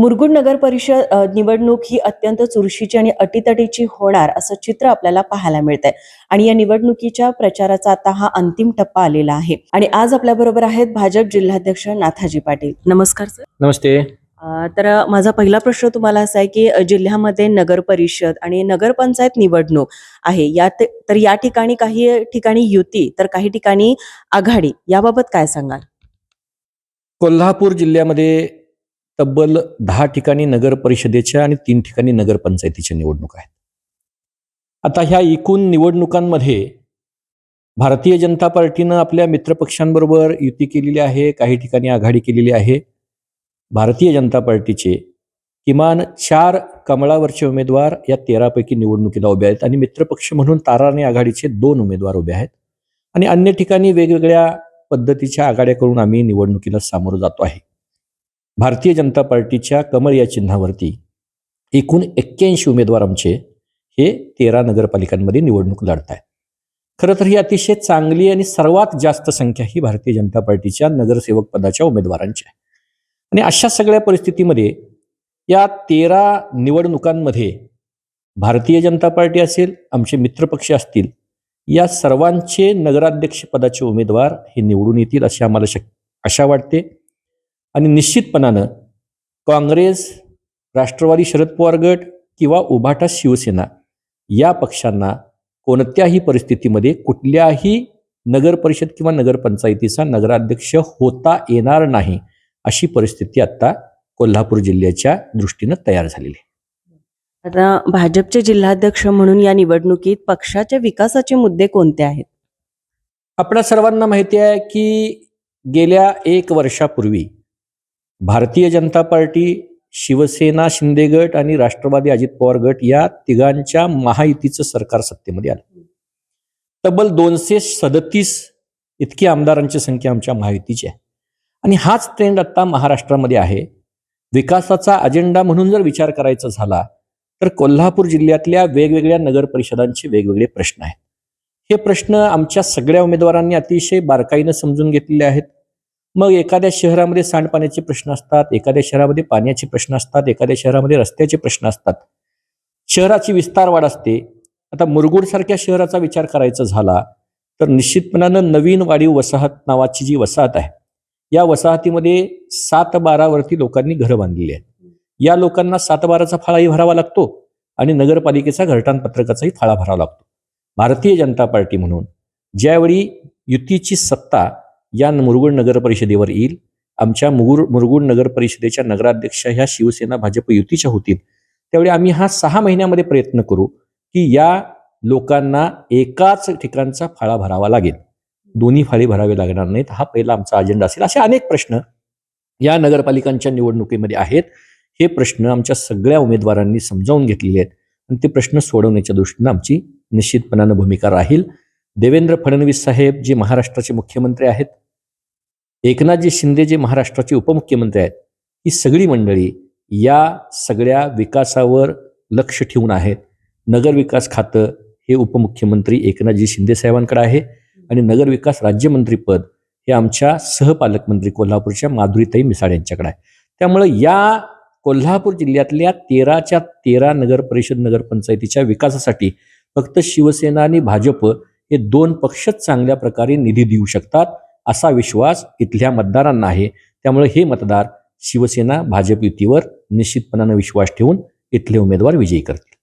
मुरगुड नगर परिषद निवडणूक ही अत्यंत चुरशीची आणि अटीतटीची होणार असं चित्र आपल्याला पाहायला मिळतंय. आणि या निवडणुकीच्या प्रचाराचा आता हा अंतिम टप्पा आलेला आहे. आणि आज आपल्या बरोबर आहेत भाजप जिल्हाध्यक्ष नाथाजी पाटील. नमस्कार सर. नमस्ते. तर माझा पहिला प्रश्न तुम्हाला असा आहे की जिल्ह्यामध्ये नगर परिषद आणि नगरपंचायत निवडणूक आहे. यात तर या ठिकाणी काही ठिकाणी युती तर काही ठिकाणी आघाडी याबाबत काय सांगाल? कोल्हापूर जिल्ह्यामध्ये तब्बल दहा ठिकाणी नगर परिषदेच्या आणि तीन ठिकाणी नगरपंचायतीच्या निवडणूक आहेत. आता ह्या एकूण निवडणुकांमध्ये भारतीय जनता पार्टीनं आपल्या मित्रपक्षांबरोबर युती केलेली आहे काही ठिकाणी आघाडी केलेली आहे. भारतीय जनता पार्टीचे किमान चार कमळावरचे उमेदवार या तेरापैकी निवडणुकीला उभे आहेत आणि मित्रपक्ष म्हणून ताराने आघाडीचे दोन उमेदवार उभे आहेत. आणि अन्य ठिकाणी वेगवेगळ्या पद्धतीच्या आघाड्या करून आम्ही निवडणुकीला सामोरं जातो आहे. भारतीय जनता पार्टीच्या कमळ या चिन्हावरती एकूण एक्क्याऐंशी उमेदवार आमचे हे तेरा नगरपालिकांमध्ये निवडणूक लढत आहेत खरं तर ही अतिशय चांगली आणि सर्वात जास्त संख्या ही भारतीय जनता पार्टीच्या नगरसेवक पदाच्या उमेदवारांची आहे. आणि अशा सगळ्या परिस्थितीमध्ये या तेरा निवडणुकांमध्ये भारतीय जनता पार्टी असेल आमचे मित्रपक्ष असतील या सर्वांचे नगराध्यक्ष पदाचे उमेदवार हे निवडून येतील अशी आम्हाला शक आशा वाटते. आणि निश्चितपणानं काँग्रेस राष्ट्रवादी शरद पवार गट किंवा उभाटा शिवसेना या पक्षांना कोणत्याही परिस्थितीमध्ये कुठल्याही नगर परिषद किंवा नगरपंचायतीचा नगराध्यक्ष होता येणार नाही अशी परिस्थिती आता कोल्हापूर जिल्ह्याच्या दृष्टीनं तयार झालेली आहे. आता भाजपचे जिल्हाध्यक्ष म्हणून या निवडणुकीत पक्षाच्या विकासाचे मुद्दे कोणते आहेत? आपल्या सर्वांना माहिती आहे की गेल्या एक वर्षापूर्वी भारतीय जनता पार्टी शिवसेना शिंदे गट आणि राष्ट्रवादी अजित पवार गट या तिघांच्या महायुतीचं सरकार सत्तेमध्ये आलं. तब्बल दोनशे सदतीस इतकी आमदारांची संख्या आमच्या महायुतीची आहे. आणि हाच ट्रेंड आता महाराष्ट्रामध्ये आहे. विकासाचा अजेंडा म्हणून जर विचार करायचा झाला तर कोल्हापूर जिल्ह्यातल्या वेगवेगळ्या नगर परिषदांचे वेगवेगळे प्रश्न आहेत. हे प्रश्न आमच्या सगळ्या उमेदवारांनी अतिशय बारकाईनं समजून घेतलेले आहेत. मग एखाद्या शहरामध्ये सांडपाण्याचे प्रश्न असतात एखाद्या शहरामध्ये पाण्याचे प्रश्न असतात एखाद्या शहरामध्ये रस्त्याचे प्रश्न असतात. शहराची विस्तार वाढ असते. आता मुरगुडसारख्या शहराचा विचार करायचा झाला तर निश्चितपणानं नवीन वाढीव वसाहत नावाची जी वसाहत आहे या वसाहतीमध्ये सात बारावरती लोकांनी घरं बांधलेली आहेत. या लोकांना सात बाराचा फाळाही भरावा लागतो आणि नगरपालिकेचा घरटानपत्रकाचाही फाळा भरावा लागतो. भारतीय जनता पार्टी म्हणून ज्यावेळी युतीची सत्ता या मुरगुड नगर परिषदेवर येईल. आमच्या मुगुर मुरगुड नगर परिषदेच्या नगराध्यक्ष ह्या शिवसेना भाजप युतीच्या होतील. त्यावेळी आम्ही हा सहा महिन्यामध्ये प्रयत्न करू की या लोकांना एकाच ठिकाणचा फाळा भरावा लागेल. दोन्ही फाळी भरावे लागणार नाहीत. हा पहिला आमचा अजेंडा असेल. असे अनेक प्रश्न या नगरपालिकांच्या निवडणुकीमध्ये आहेत. हे प्रश्न आमच्या सगळ्या उमेदवारांनी समजावून घेतलेले आहेत. आणि ते प्रश्न सोडवण्याच्या दृष्टीनं आमची निश्चितपणानं भूमिका राहील. देवेंद्र फडणवीस साहेब जे महाराष्ट्राचे मुख्यमंत्री आहेत एकनाथजी शिंदे जे महाराष्ट्राचे उपमुख्यमंत्री आहेत ही सगळी मंडळी या सगळ्या विकासावर लक्ष ठेवून आहेत. नगर विकास खातं हे उपमुख्यमंत्री एकनाथजी शिंदे साहेबांकडे आहे आणि नगर विकास राज्यमंत्रीपद हे आमच्या सहपालकमंत्री कोल्हापूरच्या माधुरीताई मिसाळ यांच्याकडे आहे. त्यामुळं या कोल्हापूर जिल्ह्यातल्या तेराच्या तेरा नगर परिषद नगरपंचायतीच्या विकासासाठी फक्त शिवसेना आणि भाजप हे दोन पक्षच चांगल्या प्रकारे निधी देऊ शकतात असा विश्वास इथल्या मतदारांना आहे. त्यामुळे हे मतदार शिवसेना भाजप युतीवर निश्चितपणानं विश्वास ठेवून इथले उमेदवार विजयी करतील.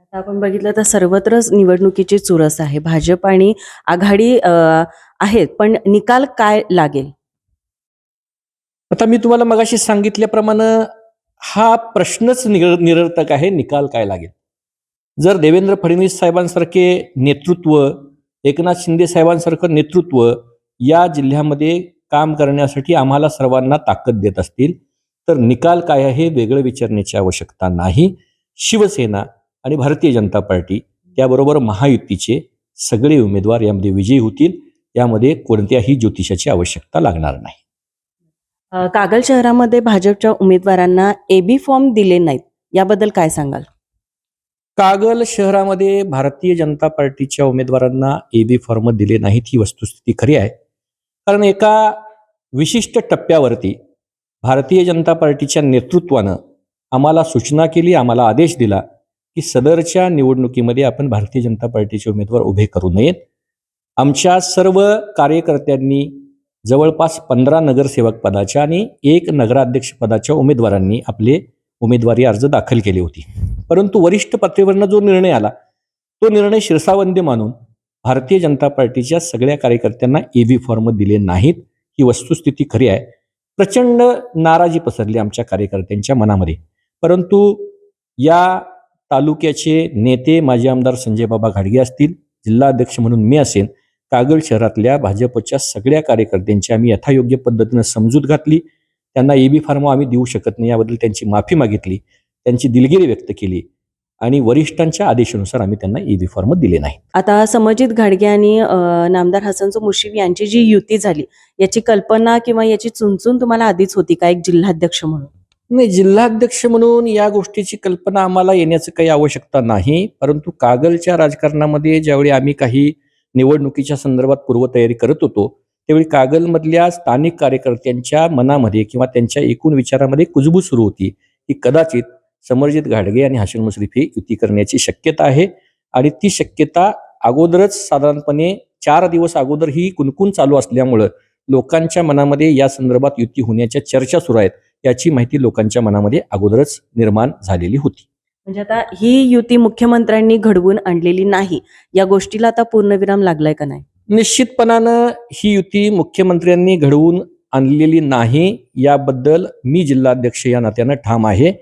आता आपण बघितलं तर सर्वत्रच निवडणुकीची चुरस आहे. भाजप आणि आघाडी आहेत पण निकाल काय लागेल? आता मी तुम्हाला मगाशी सांगितल्याप्रमाणे हा प्रश्नच निर निरर्थक आहे निकाल काय लागेल? जर देवेंद्र फडणवीस साहेबांसारखे नेतृत्व एकनाथ शिंदे साहेबांसारखं नेतृत्व या जिल्ह्यामध्ये काम करण्यासाठी आम्हाला सर्वांना ताकद देत असतील. तर निकाल काय आहे हे वेगळं विचारण्याची आवश्यकता नाही. शिवसेना आणि भारतीय जनता पार्टी त्याबरोबर महायुतीचे सगळे उमेदवार यामध्ये विजयी होतील. यामध्ये कोणत्याही ज्योतिषाची आवश्यकता लागणार नाही. कागल शहरामध्ये भाजपच्या उमेदवारांना एबी फॉर्म दिले नाहीत. याबद्दल काय सांगाल? कागल शहरामध्ये भारतीय जनता पार्टीच्या उमेदवारांना ए बी फॉर्म दिले नाहीत ही वस्तुस्थिती खरी आहे. कारण एका विशिष्ट टप्प्यावरती भारतीय जनता पार्टीच्या नेतृत्वानं आम्हाला सूचना केली आम्हाला आदेश दिला की सदरच्या निवडणुकीमध्ये आपण भारतीय जनता पार्टीचे उमेदवार उभे करू नयेत. आमच्या सर्व कार्यकर्त्यांनी जवळपास पंधरा नगरसेवक पदाच्या आणि एक नगराध्यक्ष पदाच्या उमेदवारांनी आपले उमेदवारी अर्ज दाखल केले होती. परंतु वरिष्ठ पातळीवरनं जो निर्णय आला तो निर्णय शिरसावंदी मानून भारतीय जनता पार्टीच्या सगळ्या कार्यकर्त्यांना ईव्ही फॉर्म दिले नाहीत. ही वस्तुस्थिती खरी आहे. प्रचंड नाराजी पसरली आमच्या कार्यकर्त्यांच्या मनामध्ये. परंतु या तालुक्याचे नेते माजी आमदार संजय बाबा घाडगे असतील जिल्हाध्यक्ष म्हणून मी असेन कागल शहरातल्या भाजपच्या सगळ्या कार्यकर्त्यांची आम्ही यथायोग्य पद्धतीनं समजूत घातली. त्यांना एबी फॉर्म आम्ही देऊ शकत नाही याबद्दल त्यांची माफी मागितली. त्यांची दिलगिरी व्यक्त केली. आणि वरिष्ठांच्या आदेशानुसार आम्ही त्यांना ईबी फॉर्म दिले नाही आता समजित घाडगे आणि नामदार हसनचो मुश्रीफ यांची जी युती झाली याची कल्पना किंवा याची चुनचुन तुम्हाला आधीच होती का एक जिल्हाध्यक्ष म्हणून? नाही जिल्हाध्यक्ष म्हणून या गोष्टीची कल्पना आम्हाला येण्याची काही आवश्यकता नाही. परंतु कागलच्या राजकारणामध्ये ज्यावेळी आम्ही काही निवडणुकीच्या संदर्भात पूर्वतयारी करत होतो त्यावेळी कागलमधल्या स्थानिक कार्यकर्त्यांच्या मनामध्ये किंवा त्यांच्या एकूण विचारामध्ये कुजबूज सुरू होती की कदाचित समरजित घाडगे आणि हसन मुश्रीफ ही युती करण्याची शक्यता आहे. आणि ती शक्यता अगोदरच साधारणपणे चार दिवस अगोदर ही कुणकुण चालू असल्यामुळं लोकांच्या मनामध्ये या संदर्भात युती होण्याच्या चर्चा सुरू आहेत याची माहिती लोकांच्या मनामध्ये अगोदरच निर्माण झालेली होती. म्हणजे आता ही युती मुख्यमंत्र्यांनी घडवून आणलेली नाही या गोष्टीला आता पूर्णविराम लागलाय का नाही? निश्चितपणानं ही युती मुख्यमंत्र्यांनी घडवून आणलेली नाही याबद्दल मी जिल्हाध्यक्ष या नात्यानं ठाम आहे.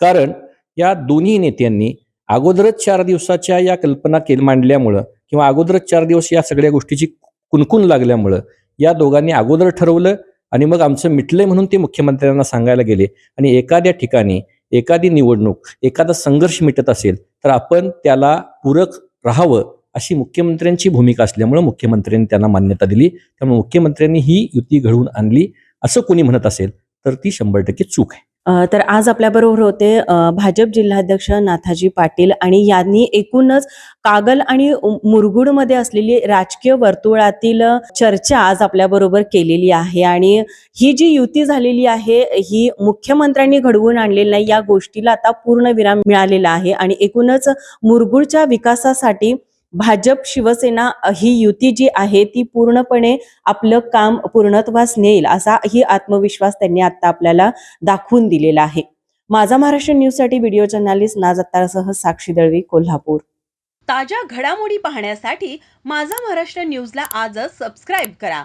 कारण या दोन्ही नेत्यांनी अगोदरच चार दिवसाच्या या कल्पना केल मांडल्यामुळं किंवा अगोदरच चार दिवस या सगळ्या गोष्टीची कुणकुण लागल्यामुळं या दोघांनी अगोदर ठरवलं आणि मग आमचं मिटलंय म्हणून ते मुख्यमंत्र्यांना सांगायला गेले. आणि एखाद्या ठिकाणी एखादी निवडणूक एखादा संघर्ष मिटत असेल तर आपण त्याला पूरक राहावं अशी मुख्यमंत्र्यांची भूमिका असल्यामुळे मुख्यमंत्र्यांनी त्यांना मान्यता दिली. त्यामुळे मुख्यमंत्र्यांनी ही युती घडवून आणली. असं कोणी म्हणत असेल तर ती शंभर टक्के चूक आहे. तर आज आपल्याबरोबर होते भाजप जिल्हाध्यक्ष नाथाजी पाटील आणि यांनी एकूणच कागल आणि मुरगुडमध्ये असलेली राजकीय वर्तुळातील चर्चा आज आपल्याबरोबर केलेली आहे. आणि ही जी युती झालेली आहे ही मुख्यमंत्र्यांनी घडवून आणलेली नाही या गोष्टीला आता पूर्ण विराम मिळालेला आहे. आणि एकूणच मुरगुडच्या विकासासाठी भाजप शिवसेना ही युती जी आहे ती पूर्णपणे आपलं काम पूर्णत्वास नेईल असा ही आत्मविश्वास त्यांनी आता आपल्याला दाखवून दिलेला आहे. माझा महाराष्ट्र न्यूजसाठी व्हिडिओ जर्नालिस्ट नाजत्तारसह साक्षी दळवी कोल्हापूर. ताज्या घडामोडी पाहण्यासाठी माझा महाराष्ट्र न्यूजला आजच सबस्क्राईब करा.